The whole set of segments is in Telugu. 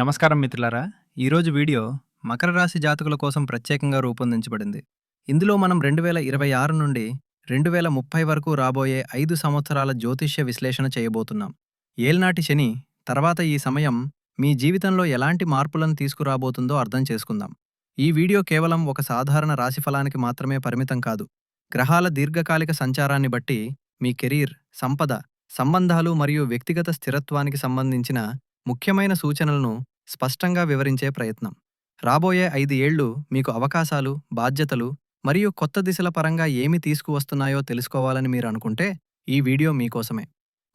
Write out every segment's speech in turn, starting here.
నమస్కారం మిత్రులారా. ఈరోజు వీడియో మకర రాశి జాతకుల కోసం ప్రత్యేకంగా రూపొందించబడింది. ఇందులో మనం రెండు వేల ఇరవై ఆరు నుండి రెండు వేల ముప్పై వరకు రాబోయే ఐదు సంవత్సరాల జ్యోతిష్య విశ్లేషణ చేయబోతున్నాం. ఏల్నాటి శని తర్వాత ఈ సమయం మీ జీవితంలో ఎలాంటి మార్పులను తీసుకురాబోతుందో అర్థం చేసుకుందాం. ఈ వీడియో కేవలం ఒక సాధారణ రాశిఫలానికి మాత్రమే పరిమితం కాదు. గ్రహాల దీర్ఘకాలిక సంచారాన్ని బట్టి మీ కెరీర్ సంపద సంబంధాలు మరియు వ్యక్తిగత స్థిరత్వానికి సంబంధించిన ముఖ్యమైన సూచనలను స్పష్టంగా వివరించే ప్రయత్నం. రాబోయే ఐదు ఏళ్ళు మీకు అవకాశాలు బాధ్యతలు మరియు కొత్త దిశల పరంగా ఏమి తీసుకువస్తున్నాయో తెలుసుకోవాలని మీరు అనుకుంటే ఈ వీడియో మీకోసమే.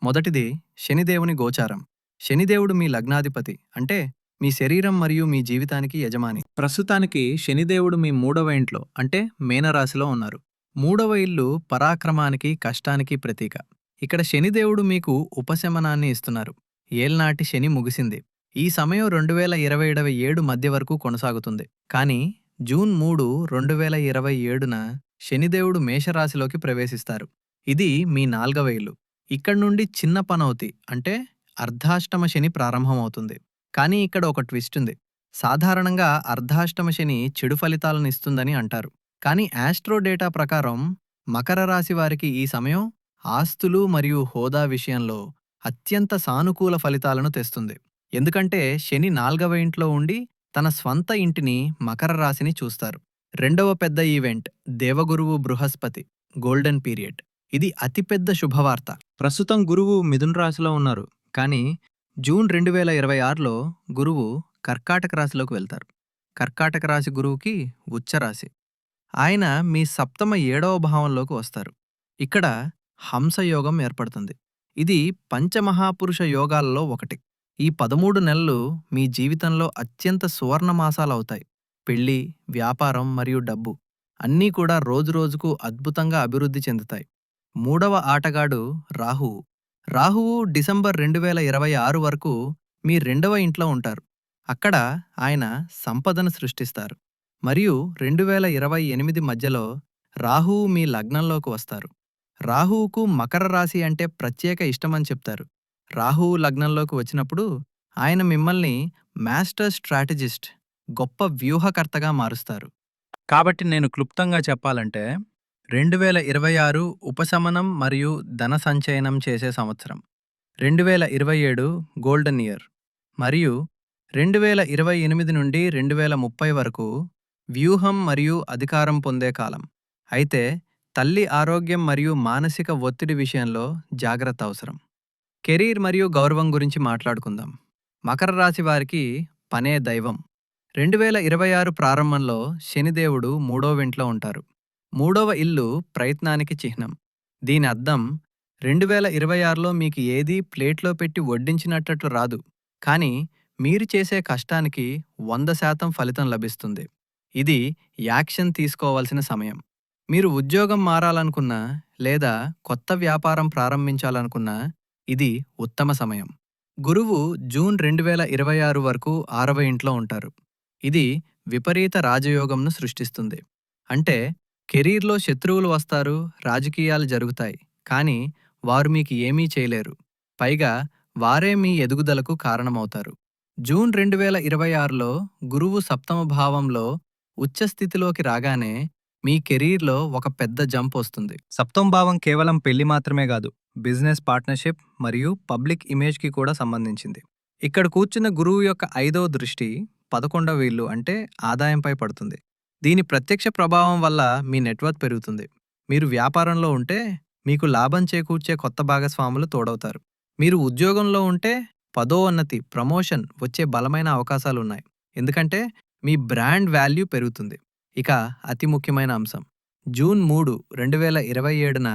మొదటిది శనిదేవుని గోచారం. శనిదేవుడు మీ లగ్నాధిపతి అంటే మీ శరీరం మరియు మీ జీవితానికి యజమాని. ప్రస్తుతానికి శనిదేవుడు మీ మూడవ ఇంట్లో అంటే మేనరాశిలో ఉన్నారు. మూడవ ఇల్లు పరాక్రమానికి కష్టానికి ప్రతీక. ఇక్కడ శనిదేవుడు మీకు ఉపశమనాన్ని ఇస్తున్నారు. ఏల్నాటి శని ముగిసింది. ఈ సమయం రెండు వేల ఇరవై ఇరవై ఏడు మధ్య వరకు కొనసాగుతుంది. కానీ జూన్ మూడు రెండు వేల ఇరవై ఏడున శనిదేవుడు మేషరాశిలోకి ప్రవేశిస్తారు. ఇది మీ నాల్గవ ఇల్లు నుండి చిన్న పనౌతి అంటే అర్ధాష్టమ శని ప్రారంభమవుతుంది. కానీ ఇక్కడ ఒక ట్విస్ట్ ఉంది. సాధారణంగా అర్ధాష్టమ శని చెడు ఫలితాలను ఇస్తుందని అంటారు. కానీ ఆస్ట్రో డేటా ప్రకారం మకర రాశి వారికి ఈ సమయం ఆస్తులు మరియు హోదా విషయంలో అత్యంత సానుకూల ఫలితాలను తెస్తుంది. ఎందుకంటే శని నాల్గవ ఇంట్లో ఉండి తన స్వంత ఇంటిని మకర రాశిని చూస్తారు. రెండవ పెద్ద ఈవెంట్ దేవగురువు బృహస్పతి గోల్డెన్ పీరియడ్. ఇది అతిపెద్ద శుభవార్త. ప్రస్తుతం గురువు మిథున్ రాశిలో ఉన్నారు. కానీ జూన్ రెండు వేల ఇరవై ఆరులో గురువు కర్కాటక రాశిలోకి వెళ్తారు. కర్కాటక రాశి గురువుకి ఉచ్చరాశి ఆయన మీ సప్తమ ఏడవ భావంలోకి వస్తారు. ఇక్కడ హంసయోగం ఏర్పడుతుంది. ఇది పంచమహాపురుష యోగాలలో ఒకటి. ఈ పదమూడు నెలలు మీ జీవితంలో అత్యంత సువర్ణమాసాలవుతాయి. పెళ్ళి వ్యాపారం మరియు డబ్బు అన్నీ కూడా రోజురోజుకు అద్భుతంగా అభివృద్ధి చెందుతాయి. మూడవ ఆటగాడు రాహువు. రాహువు డిసెంబర్ రెండు వేల ఇరవై ఆరు వరకు మీ రెండవ ఇంట్లో ఉంటారు. అక్కడ ఆయన సంపదను సృష్టిస్తారు. మరియు రెండు వేల ఇరవై ఎనిమిది మధ్యలో రాహువు మీ లగ్నంలోకి వస్తారు. రాహువుకు మకర రాశి అంటే ప్రత్యేక ఇష్టమని చెప్తారు. రాహువు లగ్నంలోకి వచ్చినప్పుడు ఆయన మిమ్మల్ని మాస్టర్ స్ట్రాటజిస్ట్ గొప్ప వ్యూహకర్తగా మారుస్తారు. కాబట్టి నేను క్లుప్తంగా చెప్పాలంటే రెండు వేల ఇరవై ఆరు ఉపశమనం మరియు ధన సంచయనం చేసే సంవత్సరం రెండు వేల ఇరవై ఏడు గోల్డెన్ ఇయర్ మరియు రెండు వేల ఇరవై ఎనిమిది నుండి రెండు వేల ముప్పై వరకు వ్యూహం మరియు అధికారం పొందే కాలం. అయితే తల్లి ఆరోగ్యం మరియు మానసిక ఒత్తిడి విషయంలో జాగ్రత్త అవసరం. కెరీర్ మరియు గౌరవం గురించి మాట్లాడుకుందాం. మకర రాశి వారికి పనే దైవం. రెండు వేల ఇరవై ఆరు ప్రారంభంలో శనిదేవుడు మూడో ఇంట్లో ఉంటారు. మూడవ ఇల్లు ప్రయత్నానికి చిహ్నం. దీని అర్థం రెండు వేల ఇరవై ఆరులో మీకు ఏదీ ప్లేట్లో పెట్టి వడ్డించినట్లు రాదు. కానీ మీరు చేసే కష్టానికి వంద శాతం ఫలితం లభిస్తుంది. ఇది యాక్షన్ తీసుకోవాల్సిన సమయం. మీరు ఉద్యోగం మారాలనుకున్నా లేదా కొత్త వ్యాపారం ప్రారంభించాలనుకున్నా ఇది ఉత్తమ సమయం. గురువు జూన్ రెండు వేల ఇరవై ఆరు వరకు ఆరవ ఇంట్లో ఉంటారు. ఇది విపరీత రాజయోగంను సృష్టిస్తుంది. అంటే కెరీర్లో శత్రువులు వస్తారు రాజకీయాలు జరుగుతాయి కానీ వారు మీకు ఏమీ చేయలేరు. పైగా వారే మీ ఎదుగుదలకు కారణమవుతారు. జూన్ రెండు వేల ఇరవై ఆరులో గురువు సప్తమ భావంలో ఉచ్చస్థితిలోకి రాగానే మీ కెరీర్లో ఒక పెద్ద జంప్ వస్తుంది. సప్తం భావం కేవలం పెళ్ళి మాత్రమే కాదు బిజినెస్ పార్ట్నర్షిప్ మరియు పబ్లిక్ ఇమేజ్కి కూడా సంబంధించింది. ఇక్కడ కూర్చున్న గురువు యొక్క ఐదవ దృష్టి పదకొండవ వీళ్ళు అంటే ఆదాయంపై పడుతుంది. దీని ప్రత్యక్ష ప్రభావం వల్ల మీ నెట్వర్క్ పెరుగుతుంది. మీరు వ్యాపారంలో ఉంటే మీకు లాభం చేకూర్చే కొత్త భాగస్వాములు తోడవుతారు. మీరు ఉద్యోగంలో ఉంటే పదోన్నతి ప్రమోషన్ వచ్చే బలమైన అవకాశాలున్నాయి. ఎందుకంటే మీ బ్రాండ్ వాల్యూ పెరుగుతుంది. ఇక అతి ముఖ్యమైన అంశం. జూన్ మూడు రెండు వేల ఇరవై ఏడున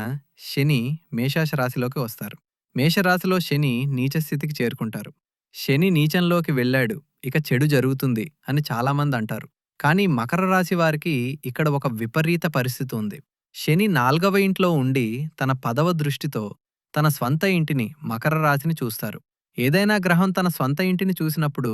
శని మేషాశ రాశిలోకి వస్తారు. మేషరాశిలో శని నీచ స్థితికి చేరుకుంటారు. శని నీచంలోకి వెళ్ళాడు ఇక చెడు జరుగుతుంది అని చాలామంది అంటారు. కానీ మకర రాశి వారికి ఇక్కడ ఒక విపరీత పరిస్థితి ఉంది. శని నాల్గవ ఇంట్లో ఉండి తన పదవ దృష్టితో తన స్వంత ఇంటిని మకర రాశిని చూస్తారు. ఏదైనా గ్రహం తన స్వంత ఇంటిని చూసినప్పుడు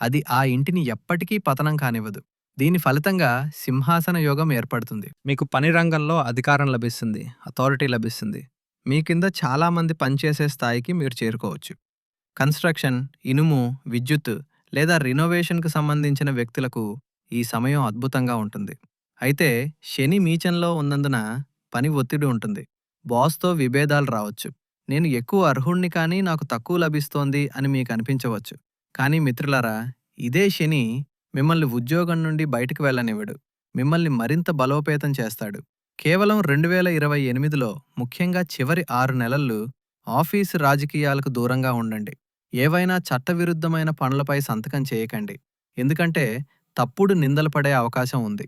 అది ఆ ఇంటిని ఎప్పటికీ పతనం కానివ్వదు. దీని ఫలితంగా సింహాసన యోగం ఏర్పడుతుంది. మీకు పని రంగంలో అధికారం లభిస్తుంది అథారిటీ లభిస్తుంది. మీ కింద చాలామంది పనిచేసే స్థాయికి మీరు చేరుకోవచ్చు. కన్స్ట్రక్షన్ ఇనుము విద్యుత్ లేదా రినోవేషన్కు సంబంధించిన వ్యక్తులకు ఈ సమయం అద్భుతంగా ఉంటుంది. అయితే శని మీచంలో ఉన్నందున పని ఒత్తిడి ఉంటుంది. బాస్తో విభేదాలు రావచ్చు. నేను ఎక్కువ అర్హుణ్ణి కానీ నాకు తక్కువ లభిస్తోంది అని మీకు అనిపించవచ్చు. కానీ మిత్రులారా ఇదే శని మిమ్మల్ని ఉద్యోగం నుండి బయటకు వెళ్ళనివ్వడు మిమ్మల్ని మరింత బలోపేతం చేస్తాడు. కేవలం రెండు వేల ఇరవై ఎనిమిదిలో ముఖ్యంగా చివరి ఆరు నెలలు ఆఫీసు రాజకీయాలకు దూరంగా ఉండండి. ఏవైనా చట్టవిరుద్ధమైన పనులపై సంతకం చేయకండి. ఎందుకంటే తప్పుడు నిందలు పడే అవకాశం ఉంది.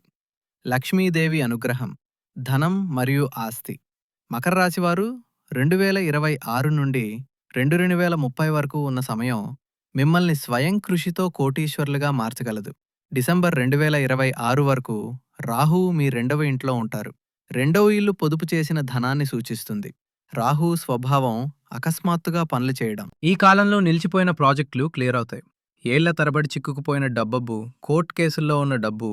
లక్ష్మీదేవి అనుగ్రహం ధనం మరియు ఆస్తి. మకర రాశివారు రెండు వేల ఇరవై ఆరు నుండి రెండు రెండు వేల ముప్పై వరకు ఉన్న సమయం మిమ్మల్ని స్వయం కృషితో కోటీశ్వర్లుగా మార్చగలదు. డిసెంబర్ రెండు వేల ఇరవై ఆరు వరకు రాహువు మీ రెండవ ఇంట్లో ఉంటారు. రెండవ ఇల్లు పొదుపు చేసిన ధనాన్ని సూచిస్తుంది. రాహు స్వభావం అకస్మాత్తుగా పనులు చేయడం. ఈ కాలంలో నిలిచిపోయిన ప్రాజెక్టులు క్లియర్ అవుతాయి. ఏళ్ళ తరబడి చిక్కుకుపోయిన డబ్బబ్బు కోర్టు కేసుల్లో ఉన్న డబ్బు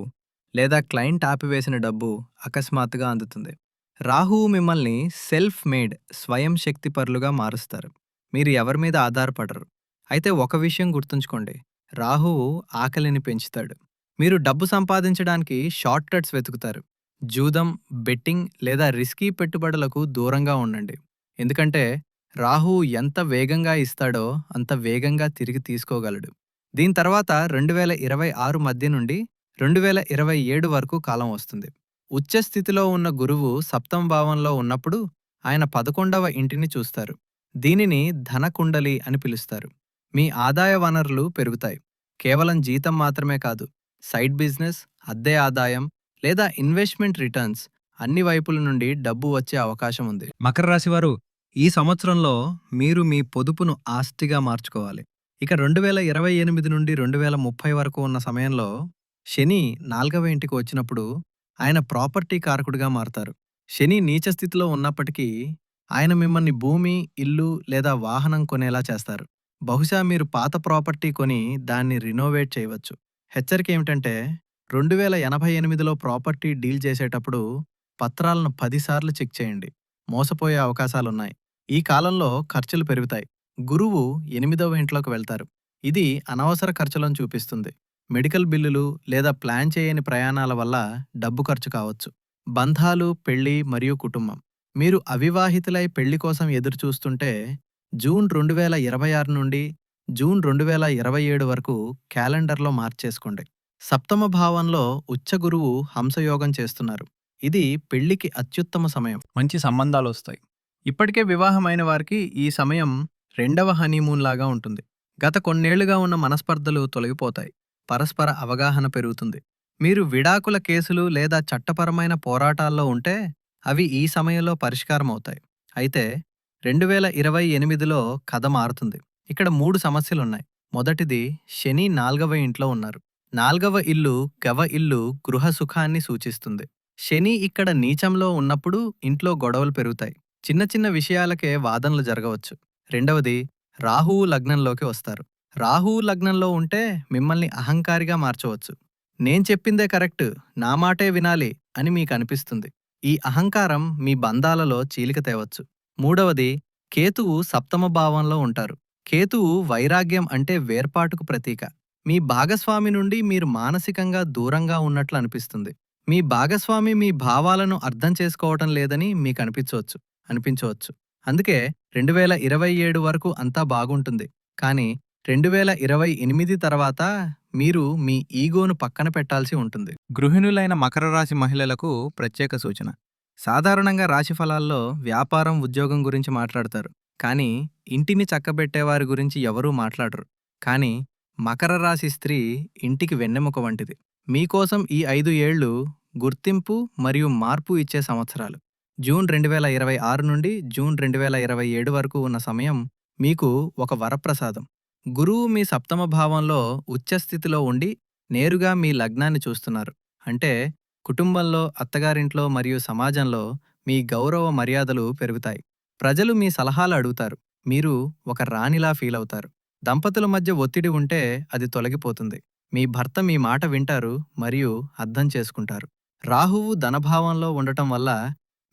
లేదా క్లయింట్ ఆపివేసిన డబ్బు అకస్మాత్తుగా అందుతుంది. రాహువు మిమ్మల్ని సెల్ఫ్ మేడ్ స్వయం శక్తిపరులుగా మారుస్తారు. మీరు ఎవరి మీద ఆధారపడరు. అయితే ఒక విషయం గుర్తుంచుకోండి. రాహువు ఆకలిని పెంచుతాడు. మీరు డబ్బు సంపాదించడానికి షార్ట్ కట్స్ వెతుకుతారు. జూదం బెట్టింగ్ లేదా రిస్కీ పెట్టుబడులకు దూరంగా ఉండండి. ఎందుకంటే రాహువు ఎంత వేగంగా ఇస్తాడో అంత వేగంగా తిరిగి తీసుకోగలడు. దీని తర్వాత రెండు వేల ఇరవై ఆరు మధ్య నుండి రెండు వేల ఇరవై ఏడు వరకు కాలం వస్తుంది. ఉచ్చ స్థితిలో ఉన్న గురువు సప్తమ భావంలో ఉన్నప్పుడు ఆయన పదకొండవ ఇంటిని చూస్తారు. దీనిని ధనకుండలి అని పిలుస్తారు. మీ ఆదాయ వనరులు పెరుగుతాయి. కేవలం జీతం మాత్రమే కాదు సైడ్ బిజినెస్ అద్దె ఆదాయం లేదా ఇన్వెస్ట్మెంట్ రిటర్న్స్ అన్ని వైపుల నుండి డబ్బు వచ్చే అవకాశం ఉంది. మకర రాశివారు ఈ సంవత్సరంలో మీరు మీ పొదుపును ఆస్తిగా మార్చుకోవాలి. ఇక రెండు వేల ఇరవై ఎనిమిది నుండి రెండు వేల ముప్పై వరకు ఉన్న సమయంలో శని నాల్గవ ఇంటికి వచ్చినప్పుడు ఆయన ప్రాపర్టీ కారకుడిగా మారతారు. శని నీచ స్థితిలో ఉన్నప్పటికీ ఆయన మిమ్మల్ని భూమి ఇల్లు లేదా వాహనం కొనేలా చేస్తారు. బహుశా మీరు పాత ప్రాపర్టీ కొని దాన్ని రినోవేట్ చేయవచ్చు. హెచ్చరిక ఏమిటంటే రెండు వేల ఎనభై ఎనిమిదిలో ప్రాపర్టీ డీల్ చేసేటప్పుడు పత్రాలను పదిసార్లు చెక్ చేయండి. మోసపోయే అవకాశాలున్నాయి. ఈ కాలంలో ఖర్చులు పెరుగుతాయి. గురువు ఎనిమిదవ ఇంట్లోకి వెళ్తారు. ఇది అనవసర ఖర్చులను చూపిస్తుంది. మెడికల్ బిల్లులు లేదా ప్లాన్ చేయని ప్రయాణాల వల్ల డబ్బు ఖర్చు కావచ్చు. బంధాలు పెళ్ళి మరియు కుటుంబం. మీరు అవివాహితులై పెళ్ళి కోసం ఎదురుచూస్తుంటే జూన్ రెండు వేల ఇరవై ఆరు నుండి జూన్ రెండు వేల ఇరవై ఏడు వరకు క్యాలెండర్లో మార్చేసుకోండి. సప్తమ భావంలో ఉచ్చగురువు హంసయోగం చేస్తున్నారు. ఇది పెళ్ళికి అత్యుత్తమ సమయం. మంచి సంబంధాలు వస్తాయి. ఇప్పటికే వివాహమైన వారికి ఈ సమయం రెండవ హనీమూన్ లాగా ఉంటుంది. గత కొన్నేళ్ళుగా ఉన్న మనస్పర్ధలు తొలగిపోతాయి. పరస్పర అవగాహన పెరుగుతుంది. మీరు విడాకుల కేసులు లేదా చట్టపరమైన పోరాటాల్లో ఉంటే అవి ఈ సమయంలో పరిష్కారం అవుతాయి అయితే రెండు వేల ఇరవై ఎనిమిదిలో కథ మారుతుంది. ఇక్కడ మూడు సమస్యలున్నాయి. మొదటిది శని నాల్గవ ఇంట్లో ఉన్నారు. నాల్గవ ఇల్లు గవ ఇల్లు గృహ సుఖాన్ని సూచిస్తుంది. శని ఇక్కడ నీచంలో ఉన్నప్పుడు ఇంట్లో గొడవలు పెరుగుతాయి. చిన్న చిన్న విషయాలకే వాదనలు జరగవచ్చు. రెండవది రాహువు లగ్నంలోకి వస్తారు. రాహువు లగ్నంలో ఉంటే మిమ్మల్ని అహంకారిగా మార్చవచ్చు. నేను చెప్పిందే కరెక్ట్ నా మాటే వినాలి అని మీకు అనిపిస్తుంది. ఈ అహంకారం మీ బంధాలలో చీలిక తేవచ్చు. మూడవది కేతువు సప్తమ భావంలో ఉంటారు. కేతువు వైరాగ్యం అంటే వేర్పాటుకు ప్రతీక. మీ భాగస్వామి నుండి మీరు మానసికంగా దూరంగా ఉన్నట్లు అనిపిస్తుంది. మీ భాగస్వామి మీ భావాలను అర్థం చేసుకోవటం లేదని మీకు అనిపించవచ్చు అనిపించవచ్చు. అందుకే రెండు వేల ఇరవై ఏడు వరకు అంతా బాగుంటుంది. కానీ రెండు వేల ఇరవై ఎనిమిది తర్వాత మీరు మీ ఈగోను పక్కన పెట్టాల్సి ఉంటుంది. గృహిణులైన మకర రాశి మహిళలకు ప్రత్యేక సూచన. సాధారణంగా రాశి ఫలాల్లో వ్యాపారం ఉద్యోగం గురించి మాట్లాడతారు. కానీ ఇంటిని చక్కబెట్టేవారి గురించి ఎవరూ మాట్లాడరు. కానీ మకర రాశి స్త్రీ ఇంటికి వెన్నెముక వంటిది. మీకోసం ఈ ఐదు ఏళ్ళు గుర్తింపు మరియు మార్పు ఇచ్చే సంవత్సరాలు. జూన్ రెండు వేల ఇరవై ఆరు నుండి జూన్ రెండు వేల ఇరవై ఏడు వరకు ఉన్న సమయం మీకు ఒక వరప్రసాదం. గురువు మీ సప్తమ భావంలో ఉచ్చస్థితిలో ఉండి నేరుగా మీ లగ్నాన్ని చూస్తున్నారు. అంటే కుటుంబంలో అత్తగారింట్లో మరియు సమాజంలో మీ గౌరవ మర్యాదలు పెరుగుతాయి. ప్రజలు మీ సలహాలు అడుగుతారు. మీరు ఒక రాణిలా ఫీల్ అవుతారు. దంపతుల మధ్య ఒత్తిడి ఉంటే అది తొలగిపోతుంది. మీ భర్త మీ మాట వింటారు మరియు అర్థం చేసుకుంటారు. రాహువు ధనభావంలో ఉండటం వల్ల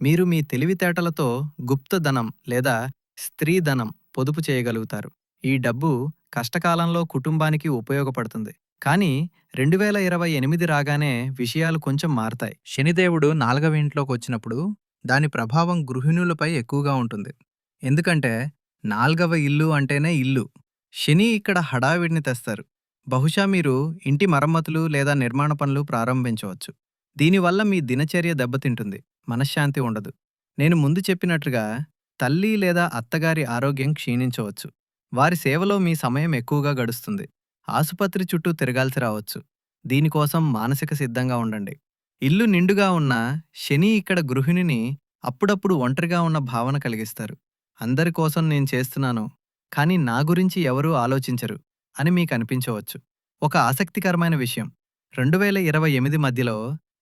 మీరు మీ తెలివితేటలతో గుప్తధనం లేదా స్త్రీధనం పొదుపు చేయగలుగుతారు. ఈ డబ్బు కష్టకాలంలో కుటుంబానికి ఉపయోగపడుతుంది. కానీ రెండు వేల ఇరవై ఎనిమిది రాగానే విషయాలు కొంచెం మారతాయి. శనిదేవుడు నాలుగవ ఇంట్లోకి వచ్చినప్పుడు దాని ప్రభావం గృహిణులపై ఎక్కువగా ఉంటుంది. ఎందుకంటే నాల్గవ ఇల్లు అంటేనే ఇల్లు. శని ఇక్కడ హడావిడిని తెస్తారు. బహుశా మీరు ఇంటి మరమ్మతులు లేదా నిర్మాణ పనులు ప్రారంభించవచ్చు. దీనివల్ల మీ దినచర్య దెబ్బతింటుంది. మనశ్శాంతి ఉండదు. నేను ముందు చెప్పినట్లుగా తల్లి లేదా అత్తగారి ఆరోగ్యం క్షీణించవచ్చు. వారి సేవలో మీ సమయం ఎక్కువగా గడుస్తుంది. ఆసుపత్రి చుట్టూ తిరగాల్సి రావచ్చు. దీనికోసం మానసిక సిద్ధంగా ఉండండి. ఇల్లు నిండుగా ఉన్న శని ఇక్కడ గృహిణిని అప్పుడప్పుడు ఒంటరిగా ఉన్న భావన కలిగిస్తారు. అందరి కోసం నేను చేస్తున్నాను కానీ నా గురించి ఎవరూ ఆలోచించరు అని మీకు అనిపించవచ్చు. ఒక ఆసక్తికరమైన విషయం. రెండు వేల ఇరవై ఎనిమిది మధ్యలో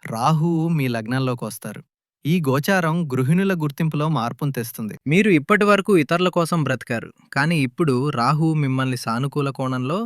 రాహువు మీ లగ్నంలోకి వస్తారు. ఈ గోచారం గృహిణుల గుర్తింపులో మార్పును తెస్తుంది. మీరు ఇప్పటి వరకు ఇతరుల కోసం బ్రతికారు కానీ ఇప్పుడు రాహువు మిమ్మల్ని సానుకూల కోణంలో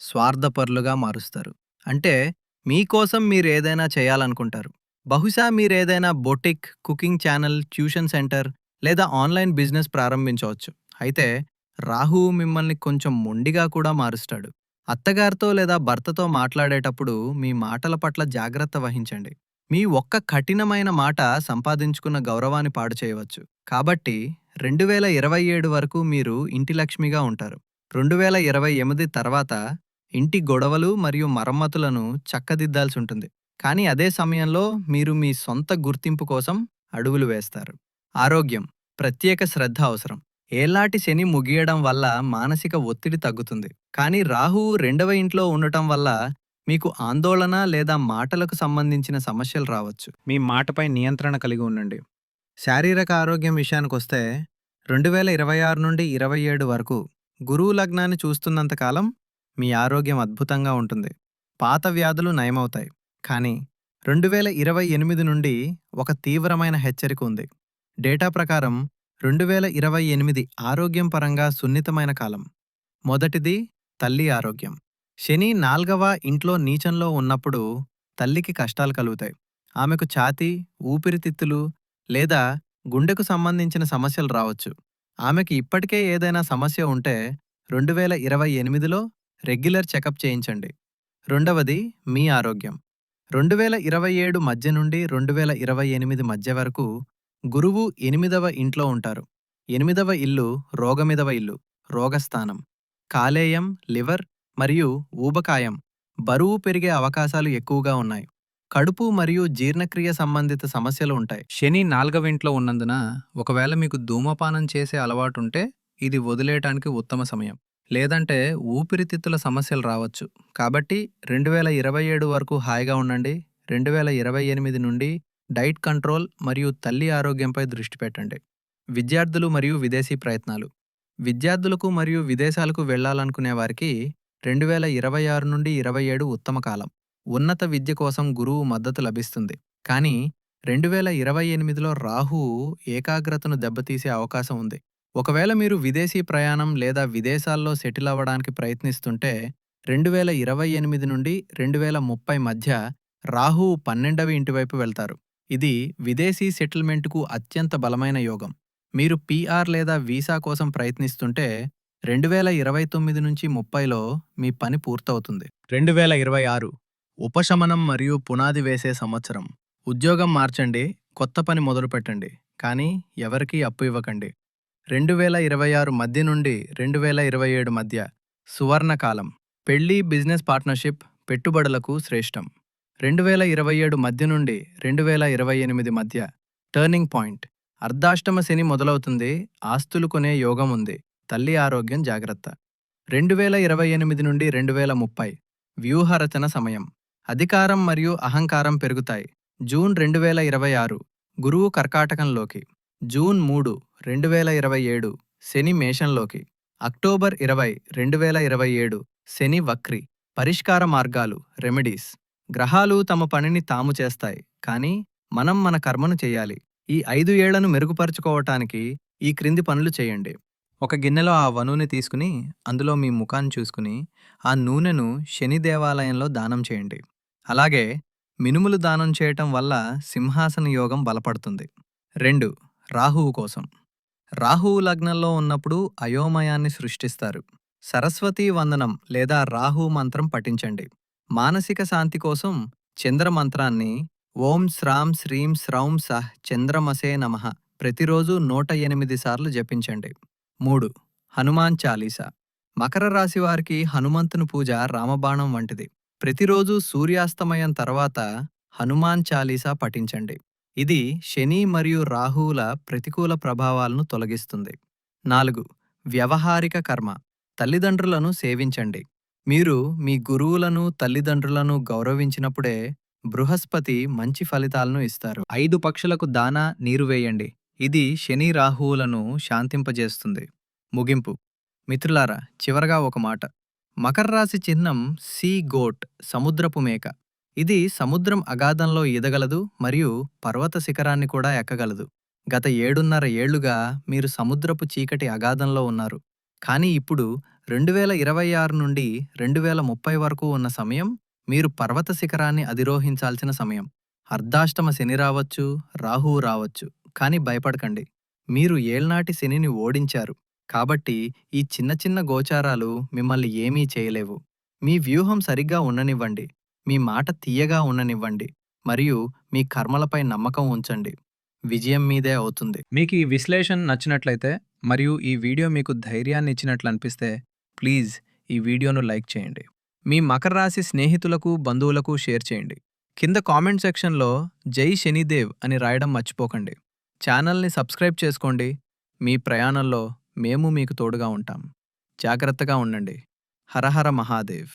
స్వార్థపరులుగా మారుస్తారు. అంటే మీకోసం మీరు ఏదైనా చేయాలనుకుంటారు. బహుశా మీరేదైనా boutique cooking channel tuition centre లేదా ఆన్లైన్ బిజినెస్ ప్రారంభించవచ్చు. అయితే రాహువు మిమ్మల్ని కొంచెం మొండిగా కూడా మారుస్తాడు. అత్తగారితో లేదా భర్తతో మాట్లాడేటప్పుడు మీ మాటల పట్ల జాగ్రత్త వహించండి. మీ ఒక్క కఠినమైన మాట సంపాదించుకున్న గౌరవాన్ని పాడు చేయవచ్చు. కాబట్టి రెండు వేల ఇరవై ఏడు వరకు మీరు ఇంటి లక్ష్మిగా ఉంటారు. రెండు వేల ఇరవై ఎనిమిది తర్వాత ఇంటి గొడవలు మరియు మరమ్మతులను చక్కదిద్దాల్సి ఉంటుంది కానీ అదే సమయంలో మీరు మీ సొంత గుర్తింపు కోసం అడుగులు వేస్తారు. ఆరోగ్యం ప్రత్యేక శ్రద్ధ అవసరం. ఏలాటి శని ముగియడం వల్ల మానసిక ఒత్తిడి తగ్గుతుంది. కానీ రాహువు రెండవ ఇంట్లో ఉండటం వల్ల మీకు ఆందోళన లేదా మాటలకు సంబంధించిన సమస్యలు రావచ్చు. మీ మాటపై నియంత్రణ కలిగి ఉండండి. శారీరక ఆరోగ్యం విషయానికొస్తే రెండు వేల ఇరవై ఆరు నుండి ఇరవై ఏడు వరకు గురువు లగ్నాన్ని చూస్తున్నంత కాలం మీ ఆరోగ్యం అద్భుతంగా ఉంటుంది. పాత వ్యాధులు నయమవుతాయి. కానీ రెండు వేల ఇరవై ఎనిమిది నుండి ఒక తీవ్రమైన హెచ్చరిక ఉంది. డేటా ప్రకారం రెండు వేల ఇరవై ఎనిమిది ఆరోగ్యం పరంగా సున్నితమైన కాలం. మొదటిది తల్లి ఆరోగ్యం. శని నాల్గవ ఇంట్లో నీచంలో ఉన్నప్పుడు తల్లికి కష్టాలు కలుగుతాయి. ఆమెకు ఛాతీ ఊపిరితిత్తులు లేదా గుండెకు సంబంధించిన సమస్యలు రావచ్చు. ఆమెకి ఇప్పటికే ఏదైనా సమస్య ఉంటే రెండు వేల ఇరవై ఎనిమిదిలో రెగ్యులర్ చెకప్ చేయించండి. రెండవది మీ ఆరోగ్యం. రెండు వేల ఇరవై ఏడు మధ్య నుండి రెండు వేల ఇరవై ఎనిమిది మధ్య వరకు గురువు ఎనిమిదవ ఇంట్లో ఉంటారు. ఎనిమిదవ ఇల్లు రోగమిదవ ఇల్లు రోగస్థానం. కాలేయం లివర్ మరియు ఊబకాయం బరువు పెరిగే అవకాశాలు ఎక్కువగా ఉన్నాయి. కడుపు మరియు జీర్ణక్రియ సంబంధిత సమస్యలు ఉంటాయి. శని నాల్గవింట్లో ఉన్నందున ఒకవేళ మీకు ధూమపానం చేసే అలవాటుంటే ఇది వదిలేయటానికి ఉత్తమ సమయం. లేదంటే ఊపిరితిత్తుల సమస్యలు రావచ్చు. కాబట్టి రెండు వేల ఇరవై ఏడు వరకు హాయిగా ఉండండి. రెండు వేల ఇరవై ఎనిమిది నుండి డైట్ కంట్రోల్ మరియు తల్లి ఆరోగ్యంపై దృష్టి పెట్టండి. విద్యార్థులు మరియు విదేశీ ప్రయత్నాలు. విద్యార్థులకు మరియు విదేశాలకు వెళ్ళాలనుకునే వారికి రెండు వేల ఇరవై ఆరు నుండి ఇరవై ఏడు ఉత్తమ కాలం. ఉన్నత విద్య కోసం గురువు మద్దతు లభిస్తుంది. కానీ రెండు వేల ఇరవై ఎనిమిదిలో రాహువు ఏకాగ్రతను దెబ్బతీసే అవకాశం ఉంది. ఒకవేళ మీరు విదేశీ ప్రయాణం లేదా విదేశాల్లో సెటిల్ అవ్వడానికి ప్రయత్నిస్తుంటే రెండు వేల ఇరవై ఎనిమిది నుండి రెండు వేల ముప్పై మధ్య రాహువు పన్నెండవ ఇంటివైపు వెళ్తారు. ఇది విదేశీ సెటిల్మెంట్కు అత్యంత బలమైన యోగం. మీరు పీఆర్ లేదా వీసా కోసం ప్రయత్నిస్తుంటే రెండు వేల ఇరవై తొమ్మిది నుంచి ముప్పైలో మీ పని పూర్తవుతుంది. రెండు వేల ఇరవై ఆరు ఉపశమనం మరియు పునాది వేసే సంవత్సరం. ఉద్యోగం మార్చండి కొత్త పని మొదలుపెట్టండి కానీ ఎవరికీ అప్పు ఇవ్వకండి. రెండు వేల ఇరవై ఆరు మధ్య నుండి రెండు వేల ఇరవై ఏడు మధ్య సువర్ణకాలం పెళ్ళి బిజినెస్ పార్ట్నర్షిప్ పెట్టుబడులకు శ్రేష్టం. రెండు వేల ఇరవై ఏడు మధ్య నుండి రెండు వేల ఇరవై ఎనిమిది మధ్య టర్నింగ్ పాయింట్. అర్ధాష్టమ శని మొదలవుతుంది ఆస్తులు కొనే యోగం ఉంది తల్లి ఆరోగ్యం జాగ్రత్త. రెండు వేల ఇరవై ఎనిమిది నుండి రెండు వేల ముప్పై వ్యూహరచన సమయం. అధికారం మరియు అహంకారం పెరుగుతాయి. జూన్ రెండు వేల ఇరవై ఆరు గురువు కర్కాటకంలోకి. జూన్ మూడు రెండు వేల ఇరవై ఏడు శని మేషంలోకి. అక్టోబర్ ఇరవై రెండు వేల ఇరవై ఏడు శని వక్రి. పరిష్కార మార్గాలు రెమెడీస్. గ్రహాలు తమ పనిని తాము చేస్తాయి కానీ మనం మన కర్మను చేయాలి. ఈ ఐదు ఏళ్ళను మెరుగుపరుచుకోవటానికి ఈ క్రింది పనులు చేయండి. ఒక గిన్నెలో ఆ వనూనె తీసుకుని అందులో మీ ముఖాన్ని చూసుకుని ఆ నూనెను శని దేవాలయంలో దానం చేయండి. అలాగే మినుములు దానం చేయటం వల్ల సింహాసన యోగం బలపడుతుంది. రెండు రాహువు కోసం. రాహువు లగ్నంలో ఉన్నప్పుడు అయోమయాన్ని సృష్టిస్తారు. సరస్వతీ వందనం లేదా రాహు మంత్రం పఠించండి. మానసిక శాంతి కోసం చంద్ర మంత్రాన్ని ఓం శ్రాం శ్రీం శ్రౌం సహ్ చంద్రమసే నమః ప్రతిరోజు నూట ఎనిమిది సార్లు జపించండి. మూడు. హనుమాన్ చాలీసా. మకర రాశి వారికి హనుమంతుని పూజ రామబాణం వంటిది. ప్రతిరోజు సూర్యాస్తమయం తర్వాత హనుమాన్ చాలీసా పఠించండి. ఇది శని మరియు రాహువుల ప్రతికూల ప్రభావాలను తొలగిస్తుంది. నాలుగు వ్యవహారిక కర్మ తల్లిదండ్రులను సేవించండి. మీరు మీ గురువులను తల్లిదండ్రులను గౌరవించినప్పుడే బృహస్పతి మంచి ఫలితాలను ఇస్తారు. ఐదు పక్షులకు దానా నీరు వేయండి. ఇది శని రాహువులను శాంతింపజేస్తుంది. ముగింపు. మిత్రులారా చివరగా ఒక మాట. మకర రాశి చిహ్నం సీ గోట్ సముద్రపు మేక. ఇది సముద్రం అగాధంలో ఈదగలదు మరియు పర్వత శిఖరాన్ని కూడా ఎక్కగలదు. గత ఏడున్నర ఏళ్ళుగా మీరు సముద్రపు చీకటి అగాధంలో ఉన్నారు. కానీ ఇప్పుడు రెండు వేల ఇరవై ఆరు నుండి రెండు వేల ముప్పై వరకు ఉన్న సమయం మీరు పర్వత శిఖరాన్ని అధిరోహించాల్సిన సమయం. అర్ధాష్టమ శని రావచ్చు రాహువు రావచ్చు. కానీ భయపడకండి. మీరు ఏళ్నాటి శనిని ఓడించారు. కాబట్టి ఈ చిన్న చిన్న గోచారాలు మిమ్మల్ని ఏమీ చేయలేవు. మీ వ్యూహం సరిగ్గా ఉండనివ్వండి. మీ మాట తీయగా ఉండనివ్వండి మరియు మీ కర్మలపై నమ్మకం ఉంచండి. విజయం మీదే అవుతుంది. మీకు ఈ విశ్లేషణ నచ్చినట్లయితే మరియు ఈ వీడియో మీకు ధైర్యాన్ని ఇచ్చినట్లు అనిపిస్తే ప్లీజ్ ఈ వీడియోను లైక్ చేయండి. మీ మకర రాశి స్నేహితులకు బంధువులకు షేర్ చేయండి. కింద కామెంట్ సెక్షన్లో జై శనిదేవ్ అని రాయడం మర్చిపోకండి. ఛానల్ని సబ్స్క్రైబ్ చేసుకోండి. మీ ప్రయాణంలో మేము మీకు తోడుగా ఉంటాం. జాగ్రత్తగా ఉండండి. హరహర మహాదేవ్.